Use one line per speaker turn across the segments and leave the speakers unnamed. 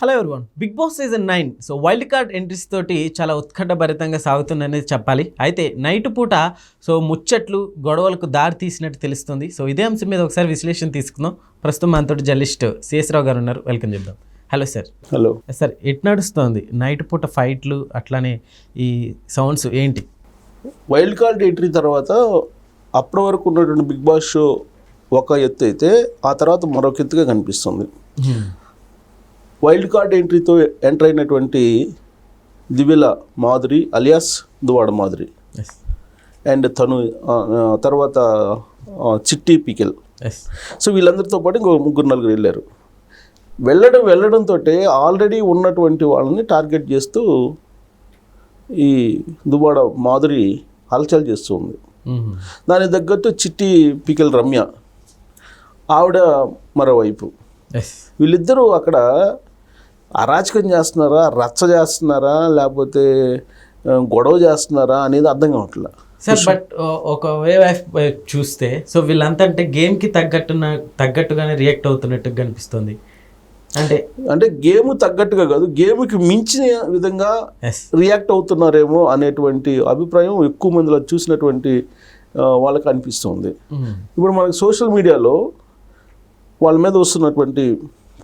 Hello everyone big boss season nine so wild card entries తోటి చాలా ఉత్కంఠభరితంగా సాగుతుందనేది చెప్పాలి. అయితే నైట్ పూట సో ముచ్చట్లు గొడవలకు దారి తీసినట్టు తెలుస్తుంది. సో ఇదే అంశం మీద ఒకసారి విశ్లేషణ తీసుకుందాం. ప్రస్తుతం మనతో జర్నలిస్ట్ సిఎస్ రావు గారు ఉన్నారు. వెల్కమ్ చెప్దాం. హలో సార్
హలో
సార్ ఎట్ నడుస్తుంది? నైట్ పూట ఫైట్లు అట్లానే ఈ సౌండ్స్ ఏంటి?
వైల్డ్ కార్డ్ ఎంట్రీ తర్వాత అప్పటి వరకు ఉన్నటువంటి బిగ్ బాస్ షో ఒక ఎత్తు అయితే ఆ తర్వాత మరొక ఎత్తుగా కనిపిస్తుంది. వైల్డ్ కార్డ్ ఎంట్రీతో ఎంటర్ అయినటువంటి దివ్యల మాధురి అలియాస్ దువాడ మాధురి. అండ్ తను తర్వాత చిట్టి పికెల్. సో వీళ్ళందరితో పాటు ఇంకో ముగ్గురు నలుగురు వెళ్ళారు. వెళ్ళడం వెళ్ళడంతో ఆల్రెడీ ఉన్నటువంటి వాళ్ళని టార్గెట్ చేస్తూ ఈ దువ్వాడ మాధురి హల్చల్ చేస్తూ ఉంది. దానికి తగ్గట్టు చిట్టి పికెల్ రమ్య ఆవిడ మరోవైపు. వీళ్ళిద్దరూ అక్కడ అరాచకం చేస్తున్నారా? రచ్చ చేస్తున్నారా? లేకపోతే గొడవ చేస్తున్నారా అనేది అర్థం కావట్లేదు
సార్ బట్ ఒక వే చూస్తే సో వీళ్ళంతా అంటే గేమ్కి తగ్గట్టున తగ్గట్టుగానే రియాక్ట్ అవుతున్నట్టు కనిపిస్తుంది. అంటే
అంటే గేమ్ తగ్గట్టుగా కాదు గేమ్కి మించిన విధంగా రియాక్ట్ అవుతున్నారేమో అనేటువంటి అభిప్రాయం ఎక్కువ మందిలో చూసినటువంటి వాళ్ళకి అనిపిస్తుంది. ఇప్పుడు మనకి సోషల్ మీడియాలో వాళ్ళ మీద వస్తున్నటువంటి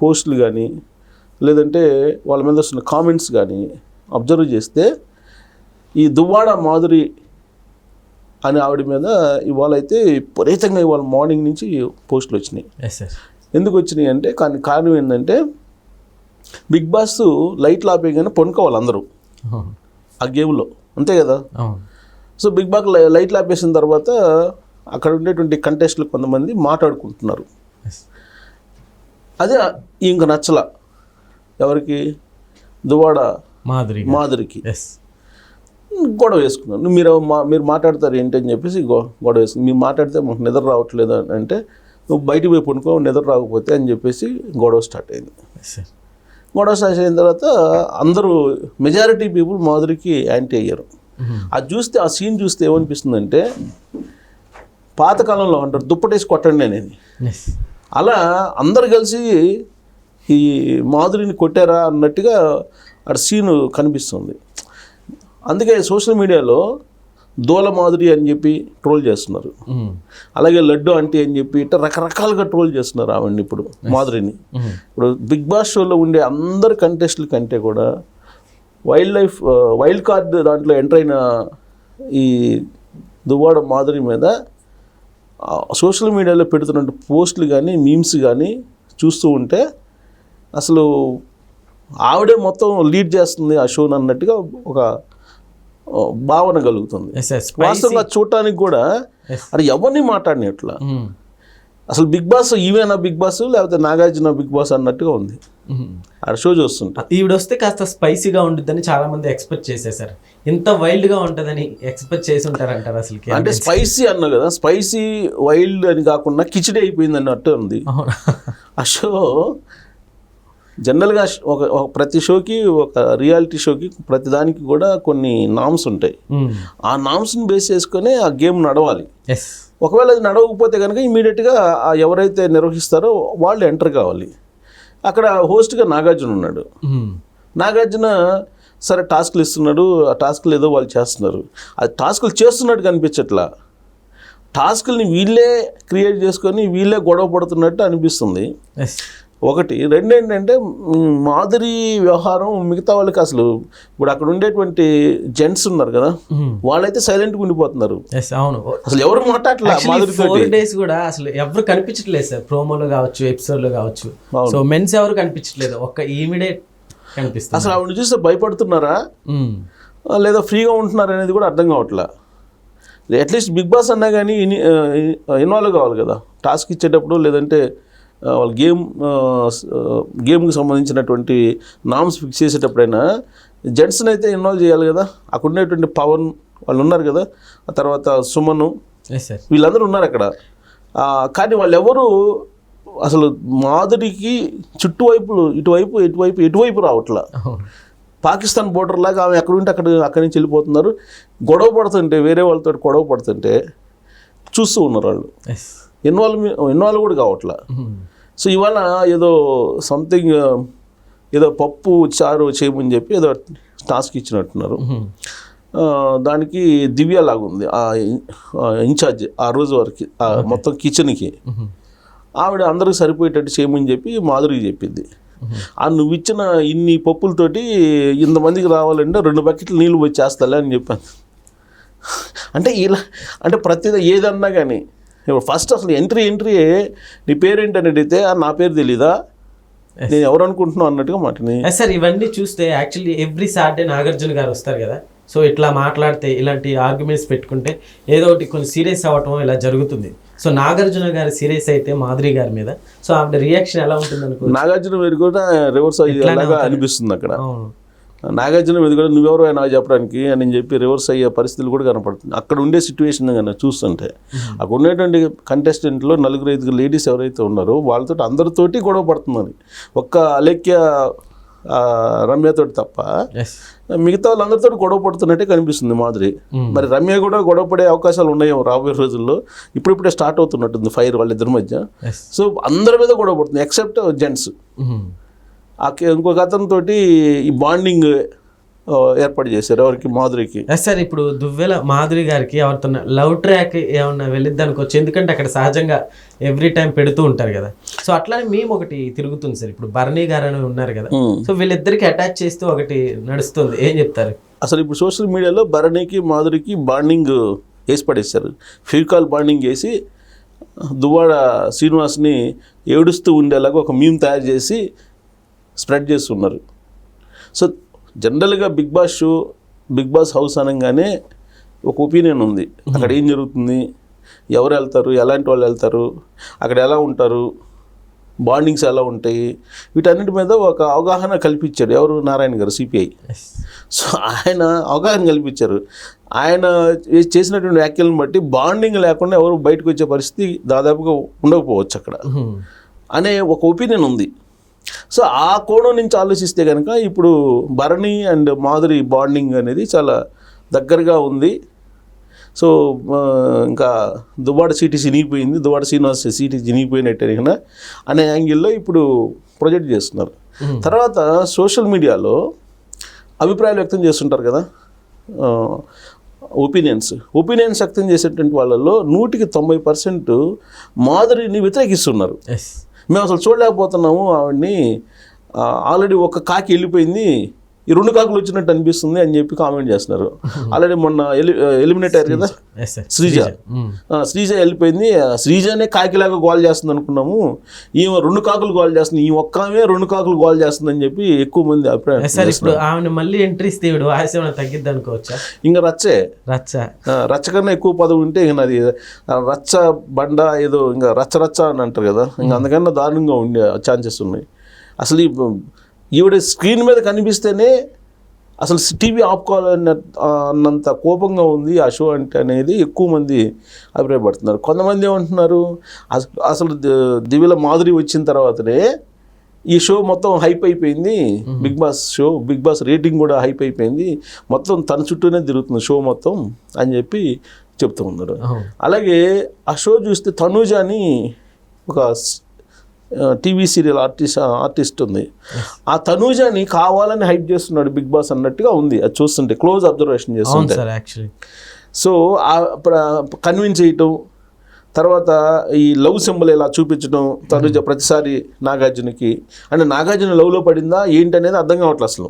పోస్టులు కానీ లేదంటే వాళ్ళ మీద వస్తున్న కామెంట్స్ కానీ అబ్జర్వ్ చేస్తే ఈ దువ్వాడ మాధురి అనే ఆవిడ మీద ఇవాళ అయితే విపరీతంగా ఇవాళ మార్నింగ్ నుంచి పోస్టులు వచ్చినాయి. ఎందుకు వచ్చినాయి అంటే కానీ కారణం ఏంటంటే బిగ్ బాస్ లైట్లు ఆపేయగానే పనుకోవాలి అందరూ. ఆ గేమ్లో అంతే కదా? సో బిగ్ బాస్ లైట్లు ఆపేసిన తర్వాత అక్కడ ఉండేటువంటి కంటెస్ట్లు కొంతమంది మాట్లాడుకుంటున్నారు. అదే ఇంక నచ్చల. ఎవరికి? దువాడ
మాధురి
మాధురికి గొడవ వేసుకున్నారు. నువ్వు మీరు మా మీరు మాట్లాడతారు ఏంటి అని చెప్పేసి గొ- గొడవ వేసుకుని మీరు మాట్లాడితే మాకు నిద్ర రావట్లేదు అని అంటే నువ్వు బయటికి పోయి పనుకో నిద్ర రాకపోతే అని చెప్పేసి గొడవ స్టార్ట్ అయింది. గొడవ స్టార్ట్ అయిన తర్వాత అందరూ మెజారిటీ పీపుల్ మాధురికి యాంటీ అయ్యారు. అది చూస్తే ఆ సీన్ చూస్తే ఏమనిపిస్తుందంటే పాతకాలంలో అంటారు దుప్పటేసి కొట్టండి అనేది.
ఎస్
అలా అందరు కలిసి ఈ మాధురిని కొట్టారా అన్నట్టుగా అక్కడ సీన్ కనిపిస్తుంది. అందుకే సోషల్ మీడియాలో దోల మాధురి అని చెప్పి ట్రోల్ చేస్తున్నారు. అలాగే లడ్డు అంటే అని చెప్పి ఇట్లా రకరకాలుగా ట్రోల్ చేస్తున్నారు ఆవిడని ఇప్పుడు మాధురిని. ఇప్పుడు బిగ్ బాస్ షోలో ఉండే అందరు కంటెస్టుల కంటే కూడా వైల్డ్ లైఫ్ వైల్డ్ కార్డ్ దాంట్లో ఎంటర్ అయిన ఈ దువ్వాడ మాధురి మీద సోషల్ మీడియాలో పెడుతున్న పోస్టులు కానీ మీమ్స్ కానీ చూస్తూ ఉంటే అసలు ఆవిడే మొత్తం లీడ్ చేస్తుంది ఆ షోని అన్నట్టుగా ఒక భావన కలుగుతుంది. వాస్తవంగా చూడటానికి కూడా. అది ఎవరిని మాట్లాడినట్ల అసలు బిగ్ బాస్ ఈవేనా బిగ్ బాస్ లేకపోతే నాగార్జున బిగ్ బాస్ అన్నట్టుగా ఉంది. ఆ షో చూస్తుంటే.
ఈవిడ వస్తే కాస్త స్పైసీగా ఉంటుందని చాలా మంది ఎక్స్పెక్ట్ చేసేసారు ఇంత వైల్డ్గా ఉంటుందని ఎక్స్పెక్ట్ చేసి ఉంటారంటారు అసలుకి
అంటే స్పైసీ అన్నా కదా స్పైసీ వైల్డ్ అని కాకుండా కిచిడి అయిపోయింది అన్నట్టు ఉంది. ఆ షో జనరల్గా ఒక ఒక ప్రతి షోకి ఒక రియాలిటీ షోకి ప్రతి దానికి కూడా కొన్ని నామ్స్ ఉంటాయి. ఆ నామ్స్ని బేస్ చేసుకొని ఆ గేమ్ నడవాలి. ఒకవేళ అది నడవకపోతే కనుక ఇమీడియట్గా ఎవరైతే నిర్వహిస్తారో వాళ్ళు ఎంటర్ కావాలి. అక్కడ హోస్ట్గా నాగార్జున ఉన్నాడు. నాగార్జున సరే టాస్క్లు ఇస్తున్నాడు ఆ టాస్క్లు ఏదో వాళ్ళు చేస్తున్నారు. అది టాస్క్లు చేస్తున్నట్టు కనిపించట్లా. టాస్క్ని వీళ్ళే క్రియేట్ చేసుకొని వీళ్ళే గొడవ పడుతున్నట్టు అనిపిస్తుంది. ఒకటి రెండు ఏంటంటే మ్, మాధురి వ్యవహారం మిగతా వాళ్ళకి అసలు ఇప్పుడు అక్కడ ఉండేటువంటి జెంట్స్ ఉన్నారు కదా వాళ్ళైతే సైలెంట్గా ఉండిపోతున్నారు.
అవును.
అసలు ఎవరు మాట్లాడలే మాధురితో
ఫోర్ డేస్ కూడా అసలు ఎవరు కనిపించట్లేదు సార్. ప్రోమోలో కావచ్చు ఎపిసోడ్లో కావచ్చు. సో మెన్స్ ఎవరు కనిపించట్లేదు. ఒక్క ఈమిడే కనిపిస్తుంది.
అసలు ఆవిడ చూస్తే భయపడుతున్నారా? లేదా ఫ్రీగా ఉంటున్నారు అనేది కూడా అర్థం కావట్లే? అట్లీస్ట్ బిగ్ బాస్ అన్నా కానీ ఇన్వాల్వ్ కావాలి కదా. టాస్క్ ఇచ్చేటప్పుడు లేదంటే వాళ్ళ గేమ్ గేమ్కి సంబంధించినటువంటి నామ్స్ ఫిక్స్ చేసేటప్పుడైనా జెంట్స్ని అయితే ఇన్వాల్వ్ చేయాలి కదా. అక్కడ ఉండేటువంటి పవన్ వాళ్ళు ఉన్నారు కదా. ఆ తర్వాత సుమను వీళ్ళందరూ ఉన్నారు అక్కడ. కానీ వాళ్ళు ఎవరు అసలు మాధురికి చుట్టువైపులు ఇటువైపు ఇటువైపు ఎటువైపు రావట్లా. పాకిస్తాన్ బోర్డర్ లాగా ఆమె ఎక్కడ ఉంటే అక్కడ అక్కడి నుంచి వెళ్ళిపోతున్నారు. గొడవ పడుతుంటే వేరే వాళ్ళతో గొడవ పడుతుంటే చూస్తూ ఉన్నారు వాళ్ళు. ఇన్వాల్వ్ ఇన్వాల్వ్ కూడా కావట్లా. సో ఇవాళ ఏదో సంథింగ్ ఏదో పప్పు చారు చేయమని చెప్పి ఏదో టాస్క్ ఇచ్చినట్టున్నారు. దానికి దివ్య లాగా ఉంది ఆ ఇన్- ఆ ఇన్ఛార్జ్ ఆ రోజు వరకు మొత్తం కిచెన్కి ఆవిడ అందరికి సరిపోయేటట్టు చేయమని చెప్పి మాధురికి చెప్పింది. ఆ నువ్వు ఇచ్చిన ఇన్ని పప్పులతోటి ఇంతమందికి రావాలంటే రెండు బకెట్లు నీళ్ళు వచ్చేస్తాలే అని చెప్పాను. అంటే ఇలా అంటే ప్రతి ఏదన్నా కానీ ఫస్ట్ అసలు ఎంట్రీ ఎంట్రీ నీ పేరేంటని అడిగితే "ఆ, నా పేరు తెలీదా? నేను ఎవరు అనుకుంటున్నావు? అన్నట్టుగా మాటని
సార్ ఇవన్నీ చూస్తే యాక్చువల్లీ ఎవ్రీ సాటర్డే నాగార్జున గారు వస్తారు కదా. సో ఇట్లా మాట్లాడితే ఇలాంటి ఆర్గ్యుమెంట్స్ పెట్టుకుంటే ఏదో ఒకటి కొంచెం సీరియస్ అవ్వటం ఇలా జరుగుతుంది. సో నాగార్జున గారు సీరియస్ అయితే మాధురి గారి మీద. సో ఆవిడ రియాక్షన్ ఎలా ఉంటుంది అనుకో
నాగార్జున మీద కూడా రివర్స్ అయ్యేలాగా అనిపిస్తుంది అక్కడ. నాగార్జున మీద కూడా నువ్వెవరు నాకు చెప్పడానికి అని చెప్పి రివర్స్ అయ్యే పరిస్థితులు కూడా కనపడుతుంది. అక్కడ ఉండే సిచ్యువేషన్ కానీ చూస్తుంటే. అక్కడ ఉండేటువంటి కంటెస్టెంట్లో నలుగురు ఐదుగురు లేడీస్ ఎవరైతే ఉన్నారో వాళ్ళతో అందరితోటి గొడవ పడుతున్నారు ఒక్క అలేఖ్య ఆ, రమ్యతోటి తప్ప మిగతా వాళ్ళందరితో గొడవ పడుతున్నట్టే కనిపిస్తుంది మాదిరి. మరి రమ్య కూడా గొడవ పడే అవకాశాలు ఉన్నాయేమో రాబోయే రోజుల్లో. ఇప్పుడిప్పుడే స్టార్ట్ అవుతున్నట్టుంది ఫైర్ వాళ్ళిద్దరి మధ్య. సో అందరి మీద గొడవ పడుతుంది ఎక్సెప్ట్ జెంట్స్ ఇంకొక అతనితోటి ఈ బాండింగ్ ఏర్పాటు చేశారు ఎవరికి? మాధురికి.
సార్ ఇప్పుడు దువ్వెల మాధురి గారికి ఎవరితో లవ్ ట్రాక్ ఏమన్నా వెళ్ళిద్ది అనుకోవచ్చు ఎందుకంటే అక్కడ సహజంగా ఎవ్రీ టైం పెడుతూ ఉంటారు కదా. సో అట్లానే మేము ఒకటి తిరుగుతుంది సార్ ఇప్పుడు భరణి గారు అని ఉన్నారు కదా. సో వీళ్ళిద్దరికి అటాచ్ చేస్తూ ఒకటి నడుస్తుంది ఏం చెప్తారు?
అసలు ఇప్పుడు సోషల్ మీడియాలో భరణికి మాధురికి బాండింగ్ వేసి పడేశారు. ఫిజికల్ బాండింగ్ వేసి దువ్వాడ శ్రీనివాస్ని ఏడుస్తూ ఉండేలాగా ఒక మీమ్ తయారు చేసి స్ప్రెడ్ చేస్తున్నారు. సో జనరల్గా big boss show big boss house అనగానే ఒక ఒపీనియన్ ఉంది. అక్కడ ఏం జరుగుతుంది? ఎవరు వెళ్తారు? ఎలాంటి వాళ్ళు వెళ్తారు? అక్కడ ఎలా ఉంటారు? బాండింగ్స్ ఎలా ఉంటాయి? వీటన్నిటి మీద ఒక అవగాహన కల్పించాడు ఎవరు? నారాయణ గారు సిపిఐ. సో ఆయన అవగాహన కల్పించారు. ఆయన చేసినటువంటి వ్యాఖ్యలను బట్టి బాండింగ్ లేకుండా ఎవరు బయటకు వచ్చే పరిస్థితి దాదాపుగా ఉండకపోవచ్చు అక్కడ. అనే ఒక ఒపీనియన్ ఉంది. సో ఆ కోణం నుంచి ఆలోచిస్తే కనుక ఇప్పుడు భరణి అండ్ మాధురి బాండింగ్ అనేది చాలా దగ్గరగా ఉంది. సో ఇంకా దువ్వాడ సీటీ చినిగిపోయింది. దువ్వాడ శ్రీనివాస్ సీటీ చినిగిపోయినట్టే కనుక అనే యాంగిల్లో ఇప్పుడు ప్రొజెక్ట్ చేస్తున్నారు. తర్వాత సోషల్ మీడియాలో అభిప్రాయాలు వ్యక్తం చేస్తుంటారు కదా ఒపీనియన్స్. ఒపీనియన్స్ వ్యక్తం చేసేటువంటి వాళ్ళల్లో నూటికి తొంభై పర్సెంట్ మాధురిని వ్యతిరేకిస్తున్నారు. మేము అసలు చూడలేకపోతున్నాము ఆవిడ్ని. ఆల్రెడీ ఒక కాకి వెళ్ళిపోయింది. ఈ రెండు కాకులు వచ్చినట్టు అనిపిస్తుంది అని చెప్పి కామెంట్ చేస్తున్నారు. ఆల్రెడీ మొన్న ఎలి ఎలిమినేట్ అయ్యారు కదా? శ్రీజ. శ్రీజ. వెళ్ళిపోయింది. శ్రీజనే కాకిలాగా గోల్ చేస్తుంది అనుకున్నాము. ఈమె రెండు కాకులు గోల్ చేస్తుంది. ఈ ఒక్కమే రెండు కాకులు గోల్ చేస్తుంది అని చెప్పి ఎక్కువ మంది అభిప్రాయం
ఎస్ సార్ ఇప్పుడు ఆమెను మళ్ళీ ఎంట్రీ ఇస్తే ఇవిడు వాయిస్ ఏమైనా తగ్గిద్ది అనుకోవచ్చా?
ఇంకా రచ్చే.
రచ్చ.
రచ్చ కన్నా ఎక్కువ పదవి ఉంటే ఇంకా ఆ, రచ్చ బండ ఏదో ఇంకా రచ్చ రచ్చ అని అంటారు కదా. ఇంకా అందుకన్నా దారుణంగా ఉండే ఛాన్సెస్ ఉన్నాయి. అసలు ఈ ఈవిడ స్క్రీన్ మీద కనిపిస్తేనే అసలు టీవీ ఆపుకోవాలన్న అన్నంత కోపంగా ఉంది ఆ షో అంటే అనేది ఎక్కువ మంది అభిప్రాయపడుతున్నారు. కొంతమంది ఏమంటున్నారు అస- అసలు దివ్యల మాధురి వచ్చిన తర్వాతనే ఈ షో మొత్తం హైప్ అయిపోయింది. Big boss show big boss rating కూడా హైప్ అయిపోయింది. మొత్తం తన చుట్టూనే తిరుగుతుంది షో మొత్తం అని చెప్పి చెప్తూ ఉన్నారు. అలాగే ఆ షో చూస్తే తనూజ అని ఒక టీవీ సీరియల్ ఆర్టిస్ట్ ఆర్టిస్ట్ ఉంది. ఆ తనూజని కావాలని హైప్ చేస్తున్నాడు బిగ్ బాస్ అన్నట్టుగా ఉంది. అది చూస్తుంటే క్లోజ్ అబ్జర్వేషన్ చేస్తుంటే.
Sir actually.
సో కన్విన్స్ చేయటం తర్వాత ఈ లవ్ సింబల్ ఇలా చూపించడం తనుజ ప్రతిసారి నాగార్జునకి. అంటే నాగార్జున లవ్లో పడిందా ఏంటి అనేది అర్థం కావట్లేదు అసలు.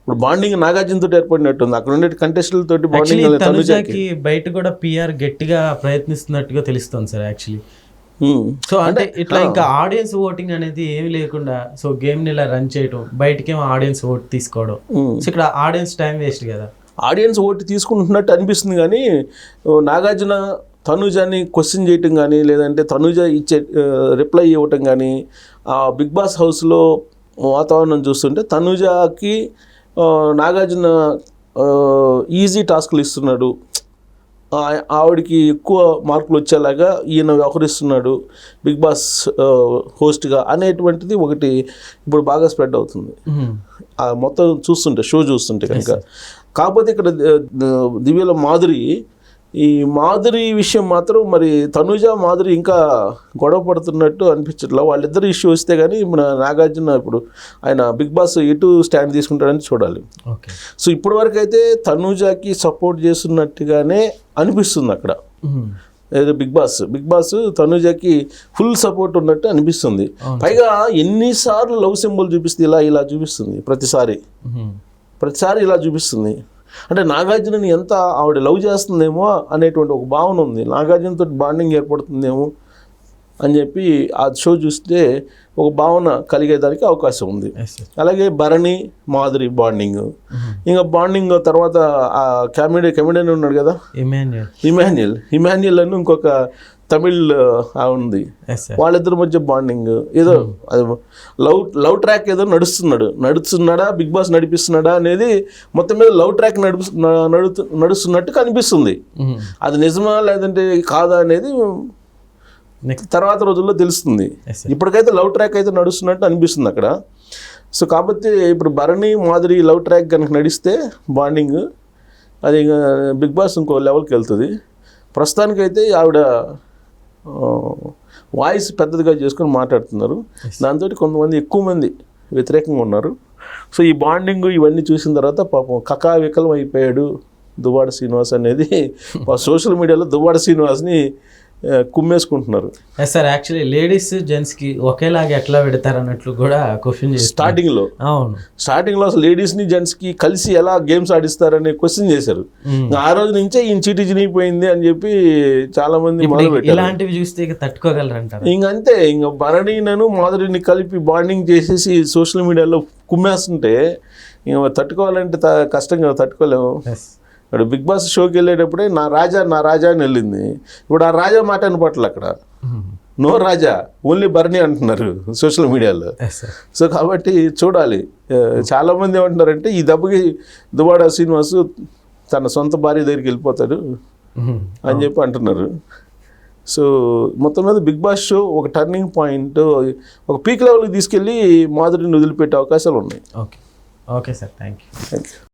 ఇప్పుడు బాండింగ్ నాగార్జునతో ఏర్పడినట్టుంది. అక్కడ ఉండే కంటెస్టులతో బాండింగ్
యాక్చువల్లీ
తనుజకి.
బయట కూడా పిఆర్ గట్టిగా ప్రయత్నిస్తున్నట్టుగా తెలుస్తుంది సార్ యాక్చువల్లీ. సో అంటే ఇట్లా ఇంకా ఆడియన్స్ ఓటింగ్ అనేది ఏమి లేకుండా సో గేమ్ ఇలా రన్ చేయడం బయటకేమో ఆడియన్స్ ఓట్ తీసుకోవడం. సో ఇక్కడ ఆడియన్స్ టైం వేస్ట్ కదా.
ఆడియన్స్ ఓటు తీసుకుంటున్నట్టు అనిపిస్తుంది కానీ నాగార్జున తనుజాని క్వశ్చన్ చేయటం కానీ లేదంటే తనుజ ఇచ్చే రిప్లై ఇవ్వటం కానీ ఆ బిగ్ బాస్ హౌస్లో వాతావరణం చూస్తుంటే తనుజాకి నాగార్జున ఈజీ టాస్క్లు ఇస్తున్నాడు. ఆవిడకి ఎక్కువ మార్కులు వచ్చేలాగా ఈయన వ్యవహరిస్తున్నాడు బిగ్ బాస్ హోస్ట్గా అనేటువంటిది ఒకటి ఇప్పుడు బాగా స్ప్రెడ్ అవుతుంది. ఆ మొత్తం చూస్తుంటే షో చూస్తుంటే కనుక. కాకపోతే ఇక్కడ దివ్యల మాధురి ఈ మాధురి విషయం మాత్రం మరి తనుజ మాధురి ఇంకా గొడవ పడుతున్నట్టు అనిపించట్లా. వాళ్ళిద్దరు ఇష్యూ వస్తే కానీ మన నాగార్జున ఇప్పుడు ఆయన బిగ్ బాస్ ఎటు స్టాండ్ తీసుకుంటాడని చూడాలి. సో ఇప్పటి వరకు అయితే తనుజాకి సపోర్ట్ చేస్తున్నట్టుగానే అనిపిస్తుంది అక్కడ. ఏదో బిగ్ బాస్ బిగ్ బాస్ తనుజాకి ఫుల్ సపోర్ట్ ఉన్నట్టు అనిపిస్తుంది. పైగా ఎన్నిసార్లు లవ్ సింబల్ చూపిస్తుంది ఇలా ఇలా చూపిస్తుంది ప్రతిసారి. ప్రతిసారి ఇలా చూపిస్తుంది. అంటే నాగార్జునని ఎంత ఆవిడ లవ్ చేస్తుందేమో అనేటువంటి ఒక భావన ఉంది. నాగార్జునతో బాండింగ్ ఏర్పడుతుందేమో అని చెప్పి ఆ షో చూస్తే ఒక భావన కలిగేదానికి అవకాశం ఉంది. అలాగే భరణి మాధురి బాండింగ్. ఇంకా బాండింగ్ తర్వాత ఆ కామెడీ కమెడియన్ ఉన్నాడు కదా?
ఇమాన్యుయల్
ఇమాన్యుయల్ ఇమాన్యుయల్ అని ఇంకొక తమిళ్ ఉంది. వాళ్ళిద్దరి మధ్య బాండింగ్ ఏదో అది లవ్ లవ్ ట్రాక్ ఏదో నడుస్తున్నాడు. నడుస్తున్నాడా? బిగ్ బాస్ నడిపిస్తున్నాడా అనేది మొత్తం మీద లవ్ ట్రాక్ నడుపు నడుతు నడుస్తున్నట్టు కనిపిస్తుంది. అది నిజమా లేదంటే కాదా అనేది తర్వాత రోజుల్లో తెలుస్తుంది. ఇప్పటికైతే లవ్ ట్రాక్ అయితే నడుస్తున్నట్టు అనిపిస్తుంది అక్కడ. సో కాబట్టి ఇప్పుడు భరణి మాదిరి లవ్ ట్రాక్ కనుక నడిస్తే బాండింగ్ అది బిగ్ బాస్ ఇంకో లెవెల్కి వెళ్తుంది. ప్రస్తుతానికైతే ఆవిడ వాయిస్ పెద్దదిగా చేసుకొని మాట్లాడుతున్నారు. దాంతో కొంతమంది ఎక్కువ మంది వ్యతిరేకంగా ఉన్నారు. సో ఈ బాండింగ్ ఇవన్నీ చూసిన తర్వాత పాపం కకా వికలం అయిపోయాడు దువ్వాడ శ్రీనివాస్ అనేది. సోషల్ మీడియాలో దువ్వాడ శ్రీనివాస్ని కుమ్మేసుకుంటున్నారు.
సార్ యాక్చువల్లీ లేడీస్ జెంట్స్కి ఒకేలాగా ఎట్లా పెడతారు అన్నట్లు కూడా క్వశ్చన్ చేస్తారు
స్టార్టింగ్లో
అవును.
స్టార్టింగ్లో అసలు లేడీస్ని జెంట్స్కి కలిసి ఎలా గేమ్స్ ఆడిస్తారనే క్వశ్చన్ చేశారు. ఆ రోజు నుంచే ఈయన చీటి చినిగిపోయింది అని చెప్పి చాలా మంది
ఇలాంటివి చూస్తే ఇక తట్టుకోగలరంటారు?
ఇంక అంతే ఇంక భరణినను మాధురిని కలిపి బాండింగ్ చేసేసి సోషల్ మీడియాలో కుమ్మేస్తుంటే ఇంక తట్టుకోవాలంటే కష్టం కదా తట్టుకోలేము. ఇప్పుడు బిగ్ బాస్ షోకి వెళ్ళేటప్పుడే నా రాజా నా రాజా అని వెళ్ళింది. ఇప్పుడు ఆ రాజా మాట అనపట్ల అక్కడ. నో రాజా ఓన్లీ భరణి అంటున్నారు సోషల్ మీడియాలో. సో కాబట్టి చూడాలి. చాలామంది ఏమంటున్నారంటే ఈ దెబ్బకి దువాడ శ్రీనివాసు తన సొంత భార్య దగ్గరికి వెళ్ళిపోతాడు అని చెప్పి అంటున్నారు. సో మొత్తం మీద బిగ్ బాస్ షో ఒక టర్నింగ్ పాయింట్ ఒక పీక్ లెవెల్కి తీసుకెళ్ళి మాధురిని వదిలిపెట్టే అవకాశాలు ఉన్నాయి.
Okay. Okay sir thank you
thank you